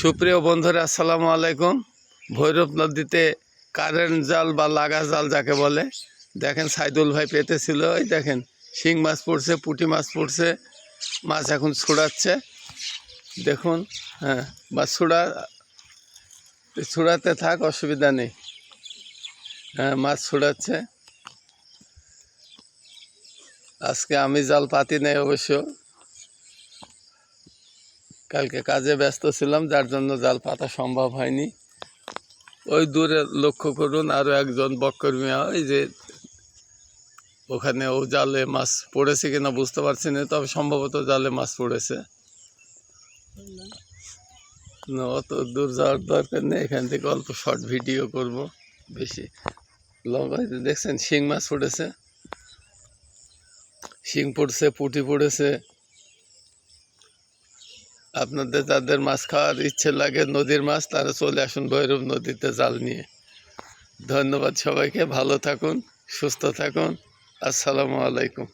সুপ্রিয় বন্ধুরা, আসসালামু আলাইকুম। ভৈরব নদীতে কারেন্ট জাল বা লাগা জাল যাকে বলে, দেখেন সাইদুল ভাই পেতেছিল ওই দেখেন শিং মাছ পড়ছে, পুটি মাছ পড়ছে, মাছ এখন ছুড়াচ্ছে। দেখুন হ্যাঁ মাছ ছুড়া, ছুড়াতে থাক, অসুবিধা নেই। হ্যাঁ মাছ ছুড়াচ্ছে। আজকে আমি জাল পাতি নেই অবশ্য। কালকে কাজে ব্যস্ত ছিলাম, যার জন্য জাল পাতা সম্ভব হয়নি। ওই দূরে লক্ষ্য করুন আরও একজন বকর্মী ওই যে ওখানে ও জালে মাছ পড়েছে কিনা বুঝতে পারছি না, তবে সম্ভবত জালে মাছ পড়েছে। অত দূর যাওয়ার দরকার নেই, এখান থেকে অল্প শর্ট ভিডিও করব, বেশি লং হয়তো দেখছেন, শিং মাছ পড়েছে, শিং পড়ছে, পুটি পড়েছে আপনাদের যাদের মাছ খাওয়ার ইচ্ছে লাগে নদীর মাছ, তারা চলে আসুন ভৈরব নদীতে জাল নিয়ে। ধন্যবাদ সবাইকে, ভালো থাকুন, সুস্থ থাকুন। আসসালামু আলাইকুম।